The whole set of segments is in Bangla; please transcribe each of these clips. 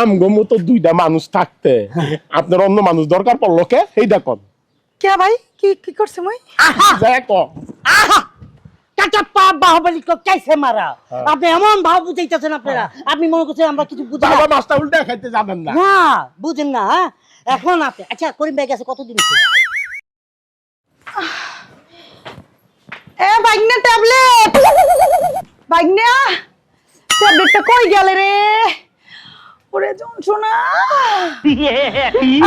আমগো মতো দুইটা মানুষ থাকতে। আপনার অন্য মানুষ দরকার পড়ল কে? এইটা কন। কে ভাই? কি কি করছে মই? আহা! কাটা পা বাহুবলি কো মারা? হ্যাঁ। আপনি এমন ভাব বুঝাইতেছেন আপনারা। আপনি মনে করছেন আমরা কিছু বুঝি বাবা মাছটা উল্টা খাইতে যাবেন না। না বুঝেন না হ্যাঁ? এখন আপনি আচ্ছা করিম ভাই গেছে কতদিন এ বাইগনা ট্যাবলেট! বাইগনা ট্যাবলেটটা কই গেলে রে? ওরে যন্ত্রণা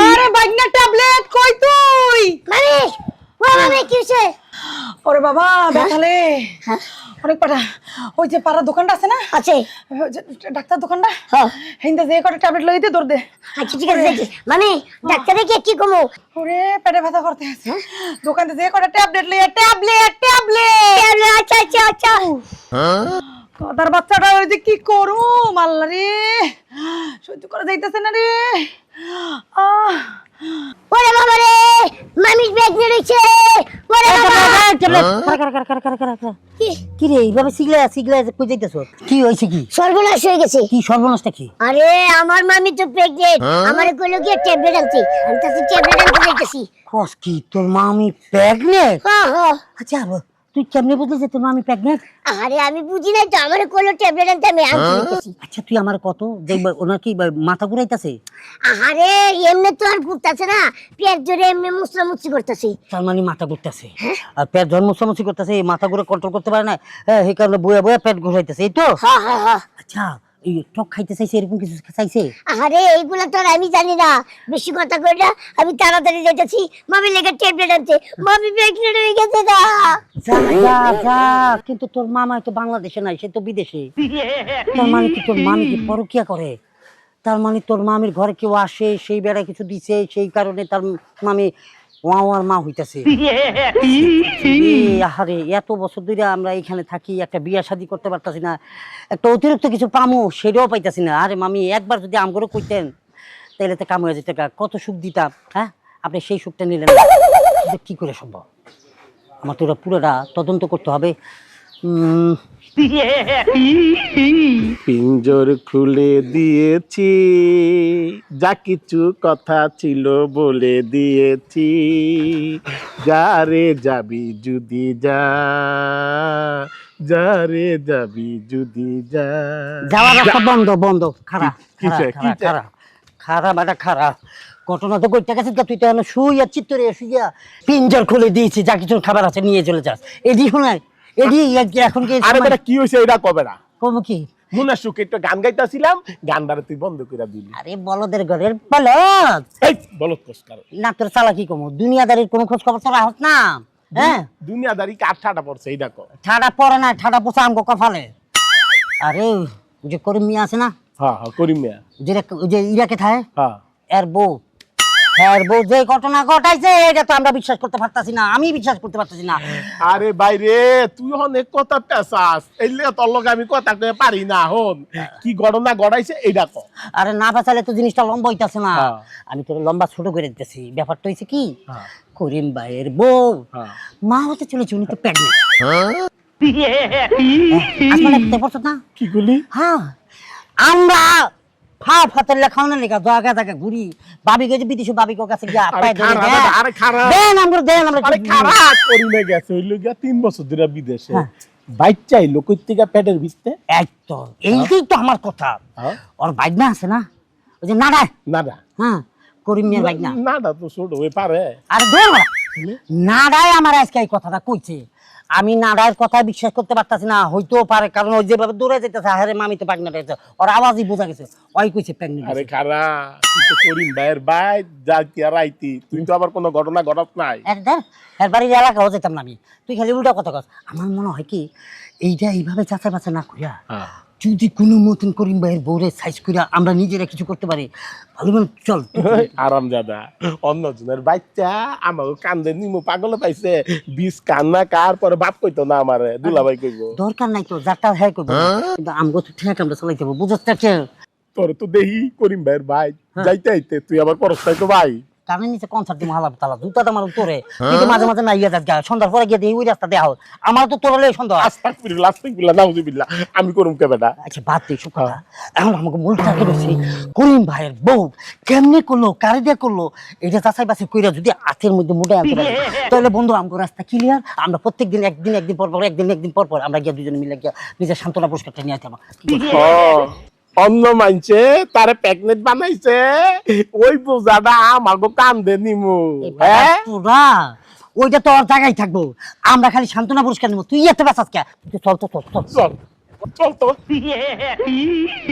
আরে বাইগনা ট্যাবলেট কই তুই? মানে ও মানে কি হইছে? ওরে বাবা দেখালে অনেক পাটা ওই যে পাড়ার দোকানটা আছে না? আছে। ডাক্তার দোকানটা? হ্যাঁ। হিন্দা যে কটা ট্যাবলেট লইতে দৌড় দে। আচ্ছা ঠিক আছে মানে ডাক্তারে গিয়ে কি কমো? ওরে পেটে ব্যথা করতে আছে। দোকানে যে কটা ট্যাবলেট লইয়া ট্যাবলেট ট্যাবলেট। আচ্ছা আচ্ছা আচ্ছা। তার বাচ্চাটা ওই যে কি করুম আল্লাহ রে। সহ্য করা যাইতেছে না রে। ওরে বাবা রে মামি ব্যাগ নিয়ে রইছে ওরে বাবা। ট্যাবলেট খারা খারা খারা খারা খারা খারা কি? কি রে এইভাবে সিগলা সিগলা কই যাইতেছ? কি হইছে কি? সর্বনাশ হয়ে গেছে। কি সর্বনাশটা কি? আরে আমার মামি তো প্রেগনেন্ট আমারে কইলো গিয়ে ট্যাবলেট আনতে আমি তাতে ট্যাবলেট আনতে যাইতেছি। কস কি তোর মামি প্রেগনেন্ট হ্যাঁ হ্যাঁ। আচ্ছা তুই কেমনে বুঝলি যে তোর মামি প্রেগনেন্ট আরে আমি বুঝি না তো আমারে কইলো ট্যাবলেট আনতে আমি আনতে যাইতেছি আচ্ছা তুই আমার কত? যে ওনার কি মাথা ঘুরাইতাছে? আরে এমনি তো আর ঘুরতাছে না। পেট জোরে এমনি মুসরামুচি করতেছে। তার মানে মাথা ঘুরতাছে? আর পেট জন্ম সমস্যা করতেছে এই মাথা ঘুরে কন্ট্রোল করতে পারে না হ্যাঁ এই কারণে বয়া বয়া পেট ঘুরাইতেছে এই তো? হ্যাঁ হ্যাঁ হ্যাঁ আচ্ছা টক খাইতে চাইছে এরকম কিছু চাইছে? আরে এইগুলা তো আমি জানি না। বেশি কথা কই না আমি তাড়াতাড়ি যাইতেছি। মামি লেগে ট্যাবলেট আনতে মামি প্রেগনেন্ট হয়ে গেছে না যা যা যা কিন্তু তোর মামা তো বাংলাদেশে নাই সে তো বিদেশে। তার মানে কি তোর মামি কি পরকিয়া করে? তার মানে তোর মামির ঘরে কেউ আসে সেই বেড়া কিছু দিছে সেই কারণে তার মামি ওয়া ওয়ার মা হইতাছে। আহারে এত বছর ধরে আমরা এখানে থাকি একটা বিয়া শাদি করতে পারতাছি না। একটা অতিরিক্ত কিছু পামো সেটাও পাইতাছি না। আরে মামি একবার যদি কইতেন তাহলে তো কাম হয়ে যেত। কত সুখ দিতাম হ্যাঁ? আপনি সেই সুখটা নিলেন কি করে সম্ভব? আমার তো ওরা পুরোটা তদন্ত করতে হবে। পিঞ্জর খুলে দিয়েছি যা কিছু কথা ছিল বলে দিয়েছি। যা রে যাবি যদি যা যা রে যাবি যদি যা। যাওয়ার রাস্তা বন্ধ বন্ধ খারাপ কিসে? খারা কিসে? খারা খারা বেটা খারা ঘটনা তো করতে গেছিস তুই তো শুইয়া চিত্তরে শুইয়া পিঞ্জর খুলে দিয়েছি যা কিছু খাবার আছে নিয়ে চলে যাস। এডি শোনায় এডি এখন কি আরে বেটা কি এটা কবে না? কি? মনে একটু গান গাইতেছিলাম গান দ্বারা তুই বন্ধ করে দিলি। আরে বলদের ঘরের বলদ! এই বলত পুরস্কার না তোর চালা কি কম? দুনিয়াদারির কোনো খোঁজ খবর তোরা হস না হ্যাঁ? দুনিয়াদারি কার ঠাটা পড়ছে ঠাডা পড়ে না ঠাডা পোষা আমগো কপালে। আরে যে করিম মিয়া আছে না? হ্যাঁ হ্যাঁ করিম মিয়া। যে ইরাকে থাকে হ্যাঁ। এর বউ। এর বউ যে ঘটনা ঘটাইছে এটা তো আমরা বিশ্বাস করতে পারতাছি না আমি বিশ্বাস করতে পারতাছি না। আরে বাইরে তুই অনেক কথা পেশাস এলে তোর লগে আমি কথা কয়ে পারি না হন। কি ঘটনা ঘটাইছে এইটা কর আরে না বাঁচালে তো জিনিসটা লম্বা হইতাছে না। হ্যাঁ। আমি তোর লম্বা ছোট করে দিতেছি ব্যাপারটা হয়েছে কি? হ্যাঁ। করিম ভাইয়ের বউ হ্যাঁ। মা হতে চলেছে উনি তো প্রেগনেন্ট আসলে দেখতে পারছ না? কি করলি? হ্যাঁ আমরা ফা ফাতের না লেখা ঘুরি। ভাবি গেছে বিদেশে ভাবি কাছে গিয়া আরে ধরে আরে খারাপ। দেন আমরা দেন আমরা আরে খারাপ করিমে গেছে হইল গিয়া তিন বছর ধরে বিদেশে। হ্যাঁ। পেটের একদম। এইটাই তো আমার কথা। হ্যাঁ। ওর বাইকনা আছে না? ওই যে নাডা না না হ্যাঁ করিম না না তো ছোট হয়ে পারে। আর আমার আজকে এই কথাটা কইছে। আমি নাড়ার কথা বিশ্বাস করতে পারতাছি না হইতেও পারে কারণ ওই যেভাবে দূরে যেতেছে হারে মামি তো প্রেগনেন্ট হয়েছে। ওর আওয়াজই বোঝা গেছে ওই কইছে প্রেগনেন্ট আরে খারাপ তুই তো করিম ভাইয়ের ভাই যা কি আর আইতি তুই তো আবার কোনো ঘটনা ঘটাত নাই। একদম এর বাড়ির এলাকাও যেতাম না আমি। তুই খালি উল্টা কথা কস আমার মনে হয় কি এইটা এইভাবে চাচা বাচা না করিয়া যদি কোনো মতন করিম ভাইয়ের বউরে সাইজ করিয়া আমরা নিজেরা কিছু করতে পারি ভালো মানে চল। আরাম দাদা অন্যজনের বাচ্চা আমাকে কান্দে নিমু পাগলে পাইছে। বিষ কান্না কার পরে বাপ কইতো না আমারে দুলাভাই কইব। দরকার নাই তো যারটা হ্যাঁ করব কিন্তু আমগো তো ঠিক আমরা চালাইতে বুঝতে পারছে তোর তো দেহি করিম ভাইয়ের ভাই। যাইতে আইতে তুই আবার পরস্তাই তো ভাই। কানে নিচে কনসার্ট দিয়ে হালাম তালা জুতা দাম তোরে। তুই তো মাঝে মাঝে না ইয়ে সন্ধ্যার পরে গিয়ে ওই রাস্তা আমার তো তোরালে সন্ধ্যা হয়। আস্তাগফিরুল্লাহ আস্তাগফিরুল্লাহ নাউজুবিল্লাহ আমি করুম কে বেটা? আচ্ছা বাদ দে সব কথা এখন আমাকে মূল টার্গেট হচ্ছে করিম ভাইয়ের বউ। কেমনে করল কারে দিয়ে করল? এটা যাচাই বাছাই কইরা যদি হাতের মধ্যে মুঠে আনতে পারি। তাহলে বন্ধু আমাকে রাস্তা ক্লিয়ার আমরা প্রত্যেকদিন একদিন একদিন পর পর একদিন একদিন পর পর আমরা গিয়ে দুজনে মিলে গিয়ে নিজের সান্ত্বনা পুরস্কারটা নিয়ে আসতাম অন্য মানছে তারে প্যাকনেট বানাইছে ওই বোঝাটা আমাকে কান্দে নিমু হ্যাঁ? ওইটা তোর জায়গায় থাকব। আমরা খালি সান্ত্বনা পুরস্কার নিবো। তুই এত বেসাস কে? চল তো চল চল চল চল। তো